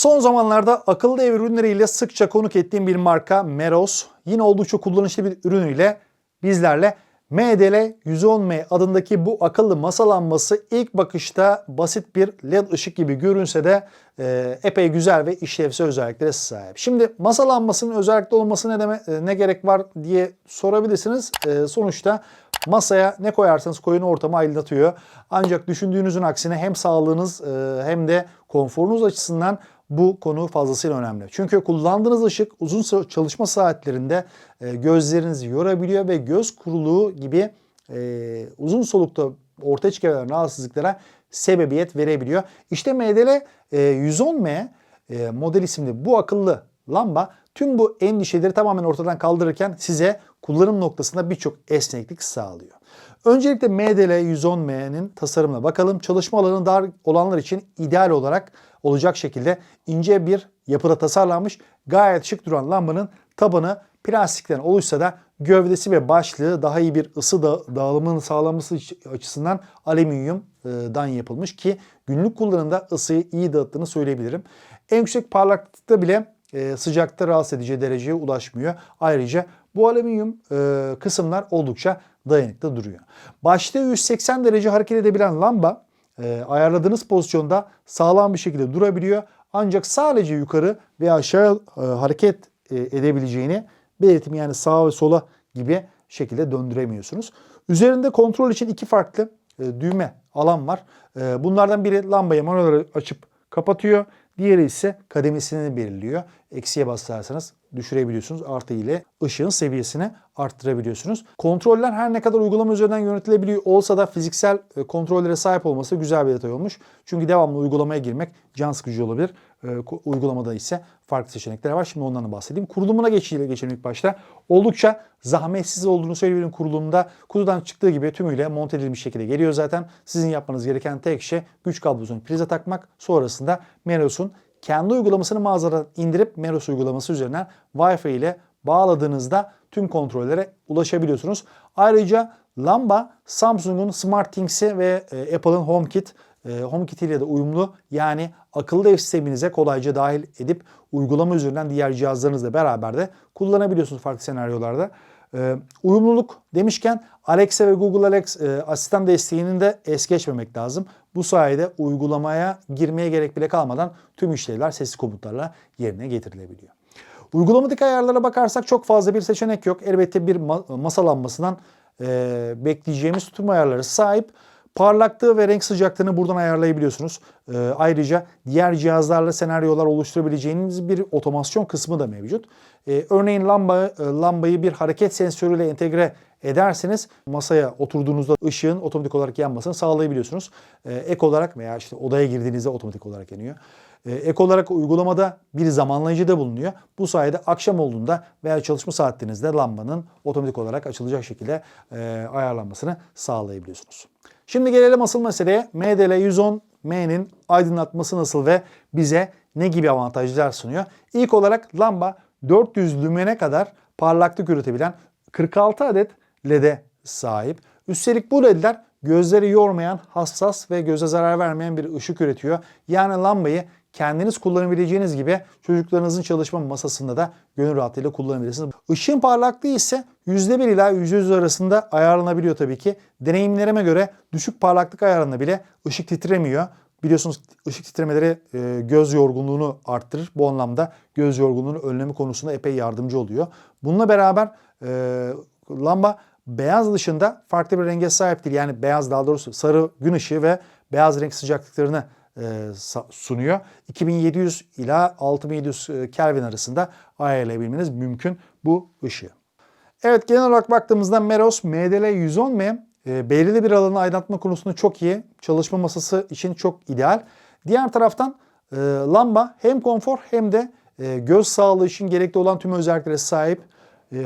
Son zamanlarda akıllı ev ürünleriyle sıkça konuk ettiğim bir marka Meros yine oldukça kullanışlı bir ürünüyle bizlerle MDL 110M adındaki bu akıllı masa lambası ilk bakışta basit bir led ışık gibi görünse de e, epey güzel ve işlevsel özelliklere sahip. Şimdi masa lambasının özellikle olması ne, deme, e, ne gerek var diye sorabilirsiniz. E, sonuçta masaya ne koyarsanız koyun ortamı aydınlatıyor. Ancak düşündüğünüzün aksine hem sağlığınız e, hem de konforunuz açısından bu konu fazlasıyla önemli. Çünkü kullandığınız ışık uzun çalışma saatlerinde e, gözlerinizi yorabiliyor ve göz kuruluğu gibi e, uzun solukta ortaya çıkan rahatsızlıklara sebebiyet verebiliyor. İşte MDL 110M e, model isimli bu akıllı lamba tüm bu endişeleri tamamen ortadan kaldırırken size kullanım noktasında birçok esneklik sağlıyor. Öncelikle MDL 110M'nin tasarımına bakalım. Çalışma alanı dar olanlar için ideal olarak olacak şekilde ince bir yapıda tasarlanmış. Gayet şık duran lambanın tabanı plastikten oluşsa da gövdesi ve başlığı daha iyi bir ısı da dağılımını sağlaması açısından alüminyumdan yapılmış ki günlük kullanımda ısıyı iyi dağıttığını söyleyebilirim. En yüksek parlaklıkta bile e, sıcakta rahatsız edici dereceye ulaşmıyor. Ayrıca bu alüminyum e, kısımlar oldukça dayanıklı duruyor. Başta 180 derece hareket edebilen lamba e, ayarladığınız pozisyonda sağlam bir şekilde durabiliyor. Ancak sadece yukarı veya aşağı e, hareket e, edebileceğini belirtim yani sağa ve sola gibi şekilde döndüremiyorsunuz. Üzerinde kontrol için iki farklı e, düğme alan var. E, bunlardan biri lambayı manuel açıp kapatıyor. Diğeri ise kademesini belirliyor. Eksiye basarsanız düşürebiliyorsunuz. Artı ile ışığın seviyesini arttırabiliyorsunuz. Kontroller her ne kadar uygulama üzerinden yönetilebiliyor olsa da fiziksel e, kontrollere sahip olması güzel bir detay olmuş. Çünkü devamlı uygulamaya girmek can sıkıcı olabilir. E, uygulamada ise farklı seçenekler var. Şimdi ondan da bahsedeyim. Kurulumuna geçelim, geçelim ilk başta. Oldukça zahmetsiz olduğunu söyleyebilirim kurulumda. Kutudan çıktığı gibi tümüyle monte edilmiş şekilde geliyor zaten. Sizin yapmanız gereken tek şey güç kablosunu prize takmak. Sonrasında Meros'un kendi uygulamasını mağazadan indirip Meros uygulaması üzerinden Wi-Fi ile bağladığınızda tüm kontrollere ulaşabiliyorsunuz. Ayrıca lamba Samsung'un SmartThings'i ve e, Apple'ın HomeKit e, HomeKit ile de uyumlu. Yani akıllı ev sisteminize kolayca dahil edip uygulama üzerinden diğer cihazlarınızla beraber de kullanabiliyorsunuz farklı senaryolarda. E, uyumluluk demişken Alexa ve Google Alexa e, asistan desteğini de es geçmemek lazım. Bu sayede uygulamaya girmeye gerek bile kalmadan tüm işlevler sesli komutlarla yerine getirilebiliyor. Uygulamadaki ayarlara bakarsak çok fazla bir seçenek yok. Elbette bir masa lambasından e, bekleyeceğimiz tüm ayarları sahip. Parlaklığı ve renk sıcaklığını buradan ayarlayabiliyorsunuz. E, ayrıca diğer cihazlarla senaryolar oluşturabileceğiniz bir otomasyon kısmı da mevcut. E, örneğin lamba, e, lambayı bir hareket sensörüyle entegre ederseniz masaya oturduğunuzda ışığın otomatik olarak yanmasını sağlayabiliyorsunuz. E, ek olarak veya işte odaya girdiğinizde otomatik olarak yanıyor. E, ek olarak uygulamada bir zamanlayıcı da bulunuyor. Bu sayede akşam olduğunda veya çalışma saatlerinizde lambanın otomatik olarak açılacak şekilde e, ayarlanmasını sağlayabiliyorsunuz. Şimdi gelelim asıl meseleye. MDL 110M'nin aydınlatması nasıl ve bize ne gibi avantajlar sunuyor? İlk olarak lamba 400 lümene kadar parlaklık üretebilen 46 adet LED'e sahip. Üstelik bu LED'ler gözleri yormayan, hassas ve göze zarar vermeyen bir ışık üretiyor. Yani lambayı kendiniz kullanabileceğiniz gibi çocuklarınızın çalışma masasında da gönül rahatlığıyla kullanabilirsiniz. Işığın parlaklığı ise %1 ila %100 arasında ayarlanabiliyor tabii ki. Deneyimlerime göre düşük parlaklık ayarında bile ışık titremiyor. Biliyorsunuz ışık titremeleri e, göz yorgunluğunu arttırır. Bu anlamda göz yorgunluğunu önleme konusunda epey yardımcı oluyor. Bununla beraber e, lamba beyaz dışında farklı bir renge sahip değil. Yani beyaz daha doğrusu sarı gün ışığı ve beyaz renk sıcaklıklarını sunuyor. 2700 ila 6700 e, Kelvin arasında ayarlayabilmeniz mümkün bu ışığı. Evet genel olarak baktığımızda Meros MDL 110M e, belirli bir alanı aydınlatma konusunda çok iyi. Çalışma masası için çok ideal. Diğer taraftan lamba hem konfor hem de göz sağlığı için gerekli olan tüm özelliklere sahip.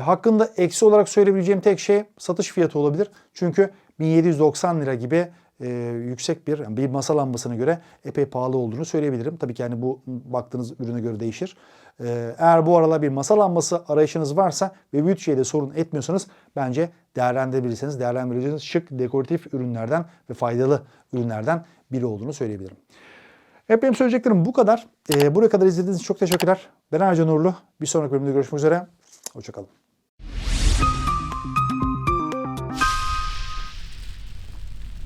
Hakkında eksi olarak söyleyebileceğim tek şey satış fiyatı olabilir. Çünkü 1790 lira gibi e, yüksek bir bir masa lambasına göre epey pahalı olduğunu söyleyebilirim. Tabii ki yani bu baktığınız ürüne göre değişir. E, eğer bu aralar bir masa lambası arayışınız varsa ve bütçeye sorun etmiyorsanız bence değerlendirebilirsiniz. Değerlendireceğiniz şık dekoratif ürünlerden ve faydalı ürünlerden biri olduğunu söyleyebilirim. Evet benim söyleyeceklerim bu kadar. Ee, buraya kadar izlediğiniz için çok teşekkürler. Ben Ercan Uğurlu. Bir sonraki bölümde görüşmek üzere. Hoşçakalın.